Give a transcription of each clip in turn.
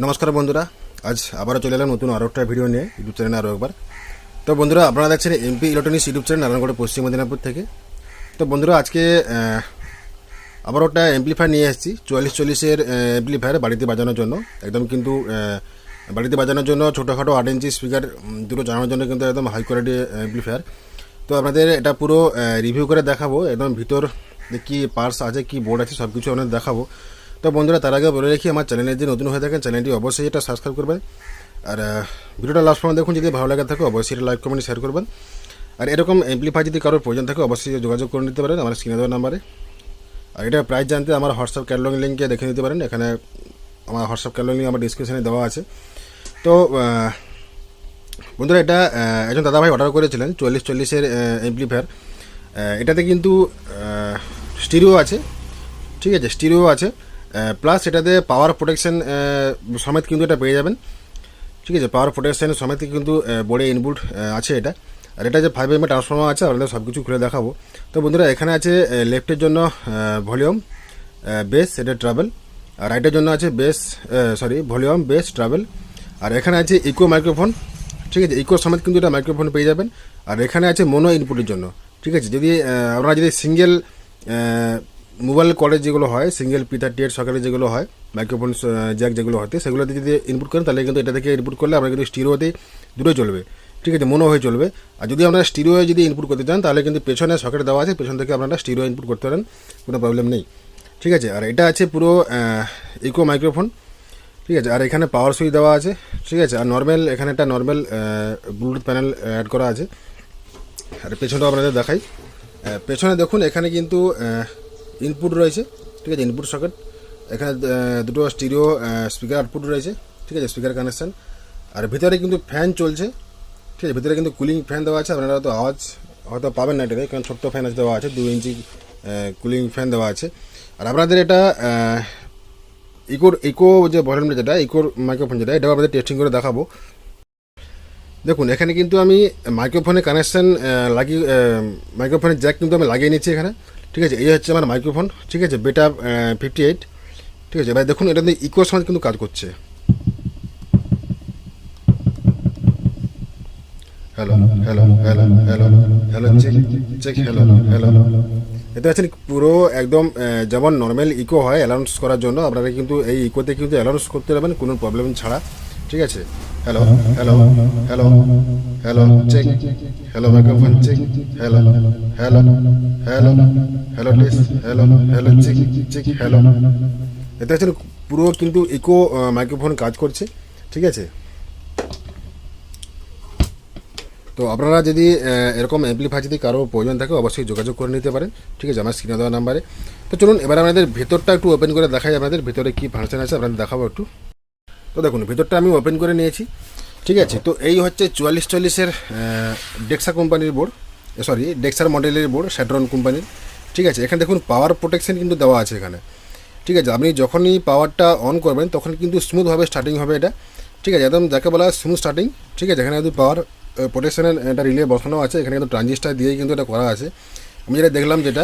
নমস্কার বন্ধুরা আজ আবারও চলে এলাম নতুন আরও একটা ভিডিও নিয়ে ইউটিউব চ্যানেলে আরও একবার। তো বন্ধুরা আপনারা দেখছেন MP electronics YouTube channel Narayangarh Paschim Medinipur থেকে। তো বন্ধুরা আজকে আহ, আবার একটা এমপ্লিফায়ার নিয়ে এসেছি চুয়াল্লিশ চল্লিশের এমপ্লিফায়ার বাড়িতে বাজানোর জন্য। একদম কিন্তু বাড়িতে বাজানোর জন্য ছোটোখাটো আট ইঞ্চি স্পিকার দুটো জানানোর জন্য কিন্তু একদম হাই কোয়ালিটি এমপ্লিফায়ার তো আপনাদের এটা পুরো রিভিউ করে দেখাবো একদম ভিতর কী পার্টস আছে কী বোর্ড আছে সব কিছু আপনাদের দেখাবো। তো বন্ধুরা, তার আগে বলে রাখি, আমার চ্যানেলে যদি নতুন হয়ে থাকেন চ্যানেলটি অবশ্যই এটা সাবস্ক্রাইব করবেন। আর ভিডিওটা লাস্ট পর্যন্ত দেখুন, যদি ভালো লাগে থাকে, অবশ্যই এটা লাইক কমেন্ট শেয়ার করবেন। আর এরকম এমপ্লিফাই যদি কারোর প্রয়োজন থাকে, অবশ্যই যোগাযোগ করে নিতে পারেন আমার স্ক্রিনে দেওয়ার নাম্বারে আর এটা প্রাইস জানতে আমার হোয়াটসঅ্যাপ ক্যাটালগ লিঙ্কে দেখে নিতে পারেন, এখানে আমার হোয়াটসঅ্যাপ ক্যাটালগ লিঙ্ক আমার ডিসক্রিপশনে দেওয়া আছে। তো বন্ধুরা, এটা একজন দাদাভাই অর্ডার করেছিলেন, চল্লিশ চল্লিশের এমপ্লিফায়ার এটাতে কিন্তু স্টিরিও আছে, ঠিক আছে স্টিরিও আছে। প্লাস এটাতে পাওয়ার প্রোটেকশন সমেত কিন্তু এটা পেয়ে যাবেন। ঠিক আছে পাওয়ার প্রোটেকশন সমেত কিন্তু বোর্ডে ইনপুট আছে এটা। আর এটা যে ফাইভ এম ট্রান্সফর্মার আছে আপনাদের সব কিছু খুলে দেখাবো। তো বন্ধুরা, এখানে আছে লেফটের জন্য ভলিউম বেস এটা ট্রাভেল আর রাইটের জন্য আছে base sorry volume base travel আর এখানে আছে ইকো মাইক্রোফোন ঠিক আছে ইকো সমেত কিন্তু এটা মাইক্রোফোন পেয়ে যাবেন। আর এখানে আছে মনো ইনপুটের জন্য। ঠিক আছে, যদি আপনারা যদি সিঙ্গেল মোবাইল কলেজ যেগুলো হয়, সিঙ্গেল পি থার্টি এইট সকালে যেগুলো হয়, মাইক্রোফোন জ্যাক যেগুলো হয় সেগুলোতে যদি ইনপুট করেন, তাহলে কিন্তু এটা থেকে ইনপুট করলে আপনার কিন্তু স্টিরোতে দুটোই চলবে। ঠিক আছে মনো হয়ে চলবে। আর যদি আপনারা স্টিরো যদি ইনপুট করতে চান, তাহলে কিন্তু পেছনে সকেট দেওয়া আছে, পেছন থেকে আপনারা স্টিরো ইনপুট করতে পারেন, কোনো প্রবলেম নেই। ঠিক আছে, আর এটা আছে পুরো ইকো মাইক্রোফোন ঠিক আছে, আর এখানে পাওয়ার সুইচ দেওয়া আছে। ঠিক আছে, আর নর্মাল এখানে একটা নর্মাল ব্লুটুথ প্যানেল অ্যাড করা আছে। আর পেছনটাও আপনাদের দেখাই। পেছনে দেখুন, এখানে কিন্তু ইনপুট রয়েছে, ঠিক আছে? ইনপুট সকেট এখানে দুটো স্টিরিও স্পিকার আউটপুট রয়েছে, ঠিক আছে? স্পিকার কানেকশান আর ভিতরে কিন্তু ফ্যান চলছে, ঠিক আছে? ভিতরে কিন্তু কুলিং ফ্যান দেওয়া আছে, আপনারা হয়তো আওয়াজ, হয়তো পাবেন না এটাতে কারণ ছোট্ট ফ্যান আছে দেওয়া আছে দু ইঞ্চি কুলিং ফ্যান দেওয়া আছে। আর আপনাদের এটা ইকোর ইকো যে ভলিউমটা যেটা ইকোর মাইক্রোফোন যেটা, এটাও আপনাদের টেস্টিং করে দেখাবো। দেখুন, এখানে কিন্তু আমি মাইক্রোফোনে কানেকশান লাগিয়ে মাইক্রোফোনের জ্যাক কিন্তু আমি লাগিয়ে নিচ্ছি এখানে। ঠিক আছে, এই হচ্ছে আমার মাইক্রোফোন ঠিক আছে বেটা ফিফটি এইট ঠিক আছে, এবার দেখুন, এটা ইকো সমেত কিন্তু কাজ করছে। Hello hello hello hello hello check check hello hello এটা হচ্ছে পুরো একদম যেমন নর্মাল ইকো হয় অ্যালাউন্স করার জন্য, আপনারা কিন্তু এই ইকোতে কিন্তু অ্যালাউন্স করতে পারবেন, কোনো প্রবলেম ছাড়া, ঠিক আছে। Hello hello hello hello check hello microphone check hello hello hello hello test hello hello check check hello এটা হচ্ছে পুরো কিন্তু ইকো মাইক্রোফোন কাজ করছে, ঠিক আছে? তো আপনারা যদি এরকম অ্যাম্পলিফাই যদি কারও প্রয়োজন থাকে, অবশ্যই যোগাযোগ করে নিতে পারেন, ঠিক আছে? আমার স্ক্রিনে দেওয়া নাম্বারে তো চলুন, এবার আমাদের ভেতরটা একটু ওপেন করে দেখাই আপনাদের ভেতরে কী ফাংশন আছে, আপনাদের দেখাবো একটু। তো দেখুন, ভেতরটা আমি ওপেন করে নিয়েছি। ঠিক আছে, তো এই হচ্ছে চুয়াল্লিশ চল্লিশের ডেক্সা কোম্পানির বোর্ড সরি ডেক্সার মডেলের বোর্ড স্যাটরন কোম্পানির। ঠিক আছে, এখানে দেখুন পাওয়ার প্রোটেকশন কিন্তু দেওয়া আছে এখানে। ঠিক আছে, আপনি যখনই পাওয়ারটা অন করবেন, তখন কিন্তু স্মুথভাবে স্টার্টিং হবে এটা। ঠিক আছে, একদম যাকে বলা স্মুথ স্টার্টিং ঠিক আছে, এখানে যদি পাওয়ার প্রোটেকশনের একটা রিলে বসানো আছে। এখানে কিন্তু ট্রানজিস্টার দিয়েই কিন্তু এটা করা আছে। আমি যেটা দেখলাম যেটা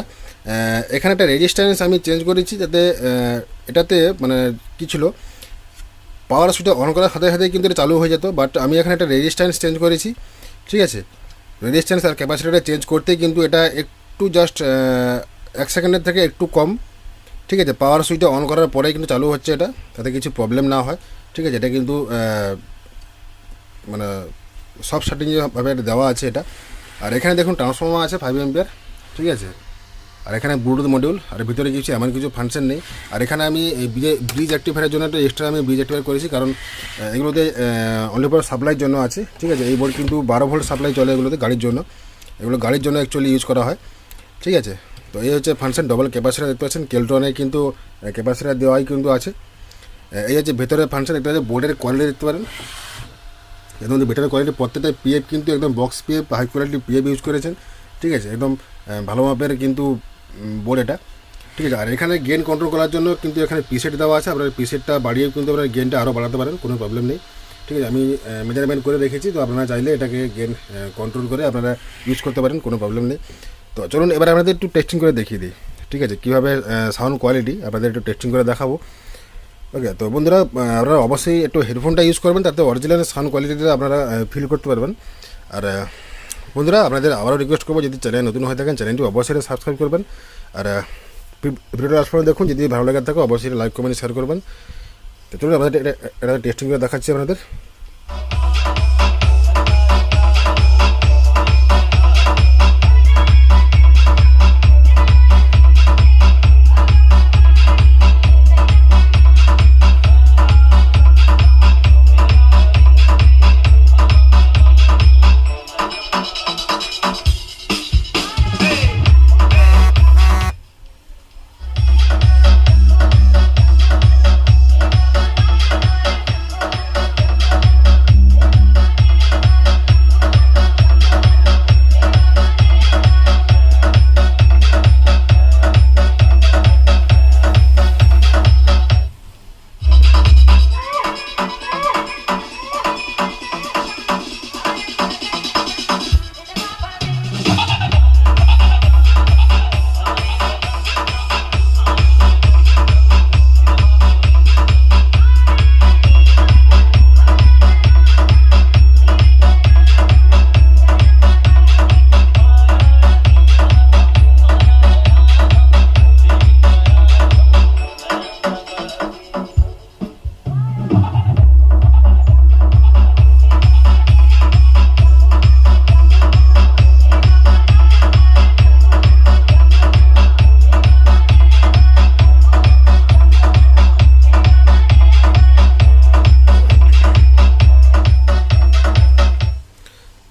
এখানে একটা রেজিস্ট্যান্স আমি চেঞ্জ করেছি যাতে এটাতে মানে কী ছিল? পাওয়ার সুইচটা অন করার সাথে সাথে কিন্তু এটা চালু হয়ে যেত বাট আমি এখানে একটা রেজিস্ট্যান্স চেঞ্জ করেছি, ঠিক আছে? রেজিস্ট্যান্স আর ক্যাপাসিটিটা চেঞ্জ করতে কিন্তু এটা একটু জাস্ট এক সেকেন্ডের থেকে একটু কম, ঠিক আছে? পাওয়ার সুইচটা অন করার পরেই কিন্তু চালু হচ্ছে এটা, তাতে কিছু প্রবলেম না হয়, ঠিক আছে? এটা কিন্তু মানে সব এটা দেওয়া আছে এটা। আর এখানে দেখুন ট্রান্সফর্মার আছে ফাইভ এম্পিয়ার ঠিক আছে? আর এখানে ব্লুটুথ মডিউল আর ভিতরে কিছু এমন কিছু ফাংশন নেই। আর এখানে আমি এই ব্রিজ অ্যাক্টিফায়ারের জন্য একটা এক্সট্রা আমি ব্রিজ অ্যাক্টিফায়ার করেছি, কারণ এগুলোতে অনলি ফর সাপ্লাইয়ের জন্য আছে, ঠিক আছে? এই বোর্ড কিন্তু বারো ভোল্ট সাপ্লাই চলে এগুলোতে গাড়ির জন্য। এগুলো গাড়ির জন্য অ্যাকচুয়ালি ইউজ করা হয়, ঠিক আছে? তো এই হচ্ছে ফাংশন ডবল ক্যাপাসিটার দেখতে পাচ্ছেন কেলট্রনে কিন্তু ক্যাপাসিটার দেওয়াই কিন্তু আছে। এই হচ্ছে ভেতরে ফাংশন একটা হচ্ছে বোর্ডের কোয়ালিটি দেখতে পারেন। একদম ভেতরের কোয়ালিটি প্রত্যেকটা পিএফ কিন্তু একদম box PF high quality PF use করেছেন, ঠিক আছে? একদম ভালো মাপের কিন্তু বোর্ড এটা। ঠিক আছে, আর এখানে গেন কন্ট্রোল করার জন্য কিন্তু এখানে পিসেট দেওয়া আছে। আপনার পিসেটটা বাড়িয়ে কিন্তু আপনার গেনটা আরও বাড়াতে পারেন, কোনো প্রবলেম নেই। ঠিক আছে, আমি মেজারমেন্ট করে রেখেছি, তো আপনারা চাইলে এটাকে গেন কন্ট্রোল করে আপনারা ইউজ করতে পারেন, কোনো প্রবলেম নেই। তো চলুন, এবার আপনাদের একটু টেস্টিং করে দেখিয়ে দিই। ঠিক আছে, কীভাবে সাউন্ড কোয়ালিটি আপনাদের একটু টেস্টিং করে দেখাবো। ওকে তো বন্ধুরা আপনারা অবশ্যই একটু হেডফোনটা ইউজ করবেন, তাতে অরিজিনাল সাউন্ড কোয়ালিটিটা আপনারা ফিল করতে পারবেন। আর বন্ধুরা, আপনাদের আবারও রিকোয়েস্ট করব, যদি চ্যানেল নতুন হয়ে থাকেন চ্যানেলটি অবশ্যই সাবস্ক্রাইব করবেন। আর ভিডিওটা আসলে দেখুন, যদি ভালো লাগে থাকে, অবশ্যই লাইক কমেন্ট শেয়ার করবেন। তো চলুন এটা- এটা টেস্টিং করে দেখাচ্ছি আপনাদের।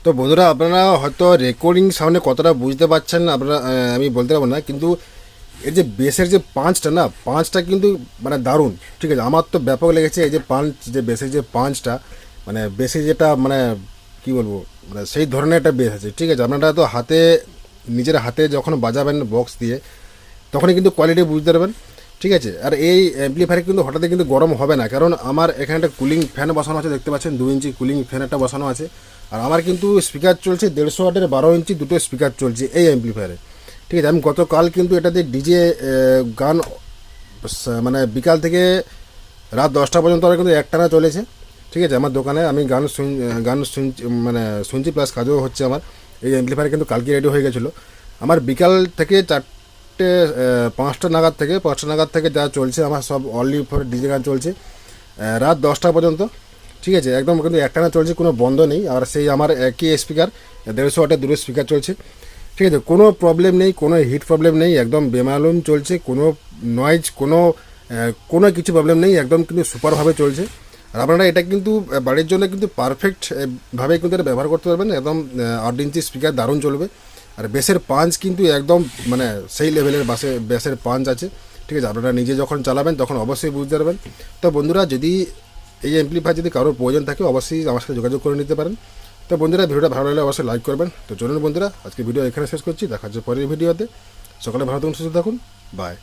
তো বন্ধুরা, আপনারা হয়তো রেকর্ডিং সাউন্ডে কতটা বুঝতে পারছেন আপনারা আমি বলতে পারব না, কিন্তু এর যে বেসের যে পাঁচটা না পাঁচটা কিন্তু মানে দারুণ। ঠিক আছে, আমার তো ব্যাপক লেগেছে এই যে পাঁচ যে বেসের যে পাঁচটা মানে বেসে যেটা মানে কি বলব মানে সেই ধরনের একটা বেস আছে। ঠিক আছে, আপনারা তো হাতে, নিজের হাতে যখন বাজাবেন বক্স দিয়ে, তখনই কিন্তু কোয়ালিটি বুঝতে পারবেন। ঠিক আছে? আর এই অ্যাম্পলিফায়ার কিন্তু হঠাৎই কিন্তু গরম হবে না। কারণ আমার এখানে একটা কুলিং ফ্যান বসানো আছে, দেখতে পাচ্ছেন? দু ইঞ্চি কুলিং ফ্যান একটা বসানো আছে। আর আমার কিন্তু স্পিকার চলছে দেড়শো ওয়াটের, বারো ইঞ্চি দুটো স্পিকার চলছে এই অ্যাম্পলিফায়ারে ঠিক আছে? আমি গতকাল কিন্তু এটাতে ডিজে গান মানে বিকাল থেকে রাত দশটা পর্যন্ত আমার কিন্তু একটানা চলেছে। ঠিক আছে? আমার দোকানে আমি গান শুন গান শুনছি মানে শুনছি প্লাস কাজও হচ্ছে আমার। এই অ্যাম্পলিফায়ার কিন্তু কালকে রেডি হয়ে গেছিল। আমার বিকাল থেকে চারটে পাঁচটা নাগাদ থেকে, পাঁচটা নাগাদ থেকে যা চলছে, আমার সব অনলি ফর ডিজে গান চলছে। রাত দশটা পর্যন্ত, ঠিক আছে? একদম কিন্তু একটানা চলছে, কোনো বন্ধ নেই। আর সেই আমার একই স্পিকার দেড়শো ওয়াটের দুটো স্পিকার চলছে। ঠিক আছে? কোনো প্রবলেম নেই, কোনো হিট প্রবলেম নেই, একদম বেমালুম চলছে, কোনো নয়েজ কোনো কোনো কিছু প্রবলেম নেই, একদম কিন্তু সুপারভাবে চলছে। আর আপনারা এটা কিন্তু বাড়ির জন্য কিন্তু পারফেক্টভাবে কিন্তু এটা ব্যবহার করতে পারবেন। একদম আট ইঞ্চি স্পিকার দারুণ চলবে। আর বেসের পাঞ্চ কিন্তু একদম মানে সেই লেভেলের বাসে, বেসের পাঞ্চ আছে। ঠিক আছে, আপনারা নিজে যখন চালাবেন, তখন অবশ্যই বুঝতে পারবেন। তো বন্ধুরা, যদি এই অ্যাম্পলিফায়ার যদি কারোর প্রয়োজন থাকে, অবশ্যই আমার সাথে যোগাযোগ করে নিতে পারেন। তো বন্ধুরা, ভিডিওটা ভালো লাগলে অবশ্যই লাইক করবেন। তো চলুন বন্ধুরা, আজকে ভিডিও এখানে শেষ করছি। দেখা হচ্ছে পরের ভিডিওতে। সকালে ভালো থাকুন, সুস্থ থাকুন। বাই